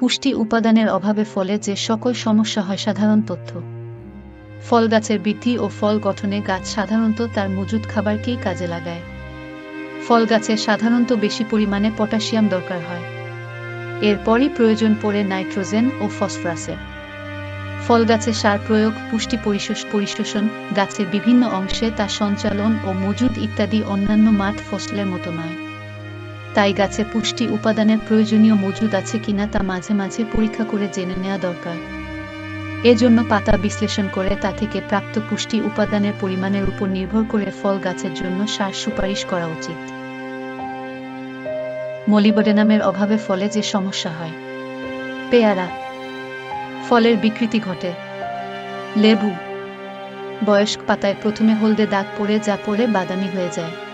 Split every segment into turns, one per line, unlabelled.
পুষ্টি উপাদানের অভাবে ফলে যে সকল সমস্যা হয় সাধারণ তথ্য। ফল গাছের বৃদ্ধি ও ফল গঠনে গাছ সাধারণত তার মজুদ খাবারকেই কাজে লাগায়। ফল গাছে সাধারণত বেশি পরিমাণে পটাশিয়াম দরকার হয়। এরপরই প্রয়োজন পড়ে নাইট্রোজেন ও ফসফরাসের। ফল গাছে সার প্রয়োগ, পুষ্টি পরিশোষ, পরিশোষণ, গাছের বিভিন্ন অংশে তা সঞ্চালন ও মজুদ ইত্যাদি অন্যান্য মাঠ ফসলের মতো নয়। তাই গাছে পুষ্টি উপাদানের প্রয়োজনীয় মজুদ আছে কিনা তা মাঝে মাঝে পরীক্ষা করে জেনে নেওয়া দরকার। এজন্য পাতা বিশ্লেষণ করে তা থেকে প্রাপ্ত পুষ্টি উপাদানের পরিমাণের উপর নির্ভর করে ফল গাছের জন্য সার সুপারিশ করা উচিত। মলিবডেনামের অভাবে ফলে যে সমস্যা হয়। পেয়ারা। ফলের বিকৃতি ঘটে। লেবু। বয়স্ক পাতায় প্রথমে হলদে দাগ পড়ে যা পড়ে বাদামি হয়ে যায়।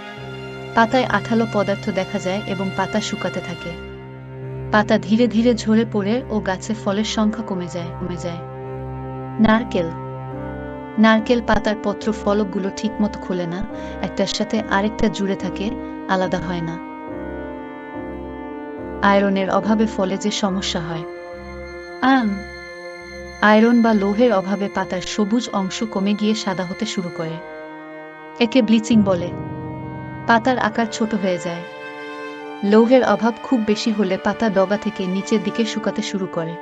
পাতায় আঠালো পদার্থ দেখা যায় এবং পাতা শুকাতে থাকে। পাতা ধীরে ধীরে ঝরে পড়ে ও গাছে ফলের সংখ্যা কমে যায় কমে যায়। নারকেল। নারকেল পাতার পত্র ফলকগুলো ঠিকমতো খোলে না, একটার সাথে আরেকটা জুড়ে থাকে, আলাদা হয় না। আয়রনের অভাবে ফলে যে সমস্যা হয়। আম। আয়রন বা লোহের অভাবে পাতার সবুজ অংশ কমে গিয়ে সাদা হতে শুরু করে। একে ব্লিচিং বলে। পাতার আকার ছোট হয়ে যায়। লৌহের অভাব খুব বেশি হলে পাতা ডগা থেকে নিচের দিকে শুকাতে শুরু করে।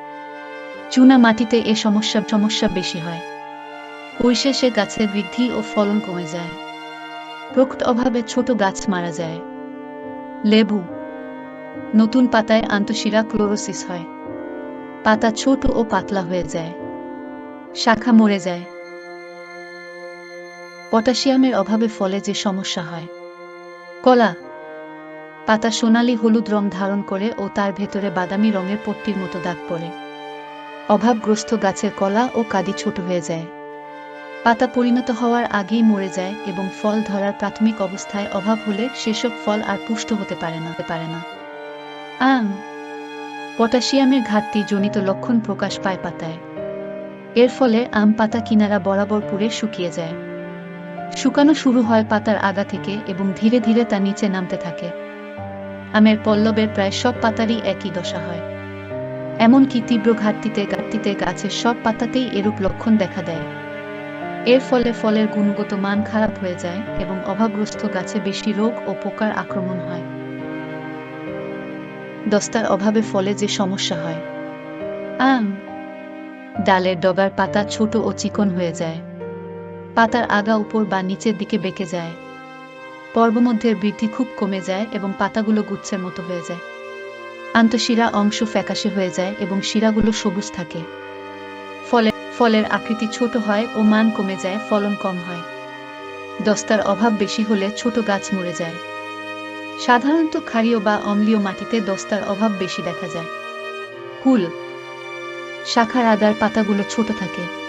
চুনা মাটিতে এ সমস্যা সমস্যা বেশি হয়। পরিশেষে গাছের বৃদ্ধি ও ফলন কমে যায়। প্রকৃত অভাবে ছোট গাছ মারা যায়। লেবু। নতুন পাতায় আন্তঃশিরা ক্লোরোসিস হয়। পাতা ছোট ও পাতলা হয়ে যায়। শাখা মরে যায়। পটাশিয়ামের অভাবে ফলে যে সমস্যা হয়। কলা। পাতা সোনালী হলুদ রং ধারণ করে ও তার ভেতরে বাদামি রঙের পট্টির মতো দাগ পড়ে। অভাবগ্রস্ত গাছের কলা ও কাদি ছোট হয়ে যায়। পাতা পরিণত হওয়ার আগেই মরে যায় এবং ফল ধরার প্রাথমিক অবস্থায় অভাব হলে সেসব ফল আর পুষ্ট হতে পারে না। পারে না। আম। পটাশিয়ামের ঘাটতি জনিত লক্ষণ প্রকাশ পায় পাতায়। এর ফলে আম পাতা কিনারা বরাবর পুড়ে শুকিয়ে যায়। শুকানো শুরু হয় পাতার আগা থেকে এবং ধীরে ধীরে তা নিচে নামতে থাকে। আমের পল্লবের প্রায় সব পাতারই একই দশা হয়। এমনকি তীব্র ঘাটতিতে ঘাটতিতে গাছের সব পাতাতেই এরূপ লক্ষণ দেখা দেয়। এর ফলে ফলের গুণগত মান খারাপ হয়ে যায় এবং অভাবগ্রস্ত গাছে বেশি রোগ ও পোকার আক্রমণ হয়। দস্তার অভাবে ফলে যে সমস্যা হয়। আম। ডালের ডগার পাতা ছোট ও চিকন হয়ে যায়। পাতার আগা উপর বা নিচের দিকে বেঁকে যায়। পর্বমধ্যের বৃদ্ধি খুব কমে যায় এবং পাতাগুলো গুচ্ছের মতো হয়ে যায়। আন্তঃশিরা অংশ ফ্যাকাশে হয়ে যায় এবং শিরাগুলো সবুজ থাকে। ফলে ফলের আকৃতি ছোট হয় ও মান কমে যায়, ফলন কম হয়। দস্তার অভাব বেশি হলে ছোট গাছ মরে যায়। সাধারণত ক্ষারীয় বা অম্লীয় মাটিতে দস্তার অভাব বেশি দেখা যায়। কুল শাখার আগার পাতাগুলো ছোট থাকে।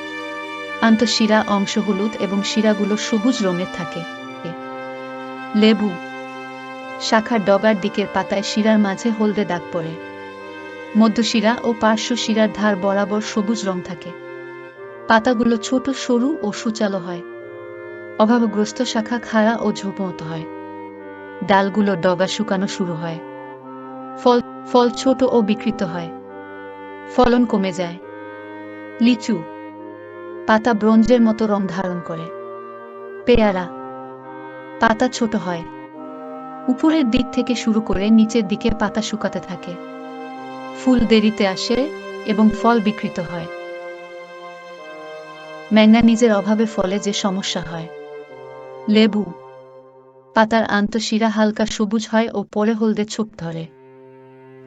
আন্তঃশিরা অংশ হলুদ এবং শিরাগুলো সবুজ রঙের থাকে। লেবু। শাখার ডগার দিকের পাতায় শিরার মাঝে হলদে দাগ পড়ে। মধ্যশিরা ও পার্শ্ব শিরার ধার বরাবর সবুজ রং থাকে। পাতাগুলো ছোট, সরু ও সুচালো হয়। অভাবগ্রস্ত শাখা খাড়া ও ঝোপমতো হয়। ডালগুলো ডগা শুকানো শুরু হয়। ফল ফল ছোট ও বিকৃত হয়। ফলন কমে যায়। লিচু। পাতা ব্রোঞ্জের মতো রং ধারণ করে। পেয়ারা। পাতা ছোট হয়। উপরের দিক থেকে শুরু করে নিচের দিকে পাতা শুকাতে থাকে। ফুল দেরিতে আসে এবং ফল বিকৃত হয়। ম্যাঙ্গানিজের অভাবে ফলে যে সমস্যা হয়। লেবু। পাতার আন্তঃশিরা হালকা সবুজ হয় ও পরে হলদে ছোপ ধরে।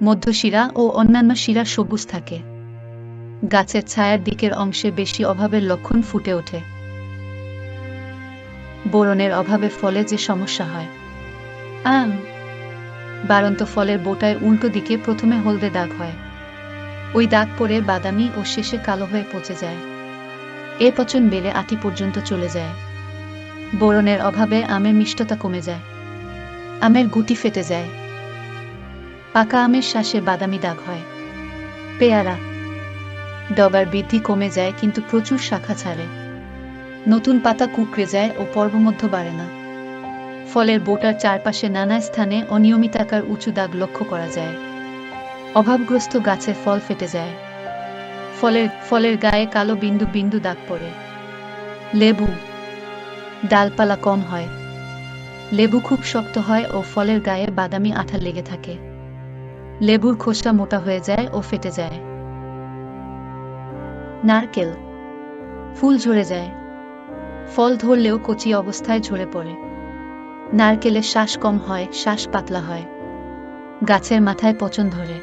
মধ্যশিরা ও অন্যান্য শিরা সবুজ থাকে। গাছের ছায়ার দিকের অংশে বেশি অভাবের লক্ষণ ফুটে ওঠে। বোরনের অভাবে ফলে যে সমস্যা হয়। আম। বারন্ত ফলের বোটায় উল্টো দিকে প্রথমে হলদে দাগ হয়। ওই দাগ পরে বাদামি ও শেষে কালো হয়ে পচে যায়। এ পচন বেড়ে আটি পর্যন্ত চলে যায়। বোরনের অভাবে আমের মিষ্টতা কমে যায়। আমের গুটি ফেটে যায়। পাকা আমের শ্বাসে বাদামি দাগ হয়। পেয়ারা। ডগার বৃদ্ধি কমে যায় কিন্তু প্রচুর শাখা ছাড়ে। নতুন পাতা কুকড়ে যায় ও পর্বমধ্য বাড়ে না। ফলের বোটার চারপাশে নানা স্থানে অনিয়মিত আকার উঁচু দাগ লক্ষ্য করা যায়। অভাবগ্রস্ত গাছে ফল ফেটে যায়। ফলের ফলের গায়ে কালো বিন্দু বিন্দু দাগ পড়ে। লেবু, ডালপালা কম হয়। লেবু খুব শক্ত হয় ও ফলের গায়ে বাদামি আঠা লেগে থাকে। লেবুর খোসা মোটা হয়ে যায় ও ফেটে যায়। নারকেল। ফুল ঝরে যায়। ফল ধরলেও কচি অবস্থায় ঝরে পড়ে। নারকেলের শ্বাস কম হয়, শ্বাস পাতলা হয়। গাছের মাথায় পচন ধরে।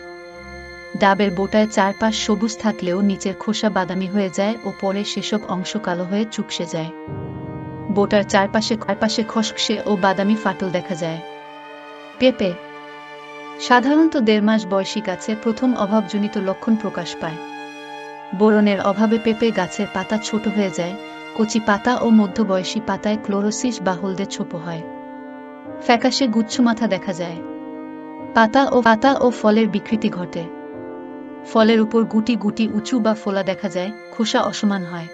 ডাবের বোটায় চারপাশ সবুজ থাকলেও নিচের খোসা বাদামি হয়ে যায় ও পরে সেসব অংশ কালো হয়ে চুপসে যায়। বোটার চারপাশে চারপাশে খসখসে ও বাদামি ফাটল দেখা যায়। পেঁপে। সাধারণত দেড় মাস বয়সী গাছে প্রথম অভাবজনিত লক্ষণ প্রকাশ পায়। বোরনের অভাবে পেঁপে গাছের পাতা ছোট হয়ে যায়, কচি পাতা ও মধ্যবয়সী পাতায় ক্লোরোসিস বা হলদে ছোপ হয়। ফ্যাকাশে গুচ্ছ মাথা দেখা যায়। পাতা ও পাতা ও ফলের বিকৃতি ঘটে। ফলের উপর গুটি গুটি উঁচু বা ফোলা দেখা যায়, খোসা অসমান হয়।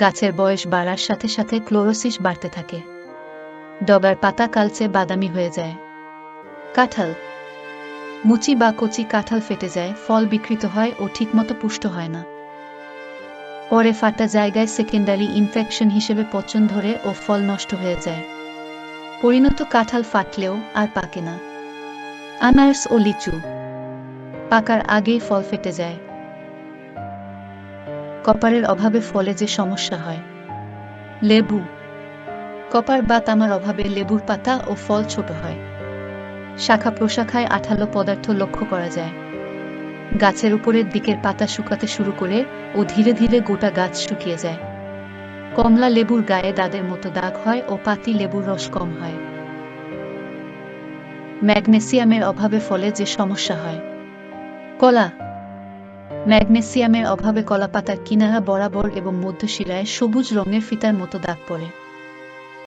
গাছের বয়স বাড়ার সাথে সাথে ক্লোরোসিস বাড়তে থাকে। ডগার পাতা কালচে বাদামি হয়ে যায়। কাঁঠাল মুচি বা কচি কাঁঠাল ফেটে যায়, ফল বিকৃত হয় ও ঠিকমতো পুষ্ট হয় না। পরে ফাটা জায়গায় সেকেন্ডারি ইনফেকশন হিসেবে পচন ধরে ও ফল নষ্ট হয়ে যায়। পরিণত কাঁঠাল ফাটলেও আর পাকে না। আনারস ও লিচু পাকার আগেই ফল ফেটে যায়। কপারের অভাবে ফলে যে সমস্যা হয়। লেবু, কপার বা তামার অভাবে লেবুর পাতা ও ফল ছোট হয়। শাখা প্রশাখায় আঠালো পদার্থ লক্ষ্য করা যায়। গাছের উপরের দিকের পাতা শুকাতে শুরু করে ও ধীরে ধীরে গোটা গাছ শুকিয়ে যায়। কমলা লেবুর গায়ে দাদের মতো দাগ হয় ও পাতি লেবুর রস কম হয়। ম্যাগনেসিয়ামের অভাবে ফলে যে সমস্যা হয়। কলা। ম্যাগনেসিয়ামের অভাবে কলা পাতার কিনারা বরাবর এবং মধ্যশিরায় সবুজ রঙের ফিতার মতো দাগ পড়ে।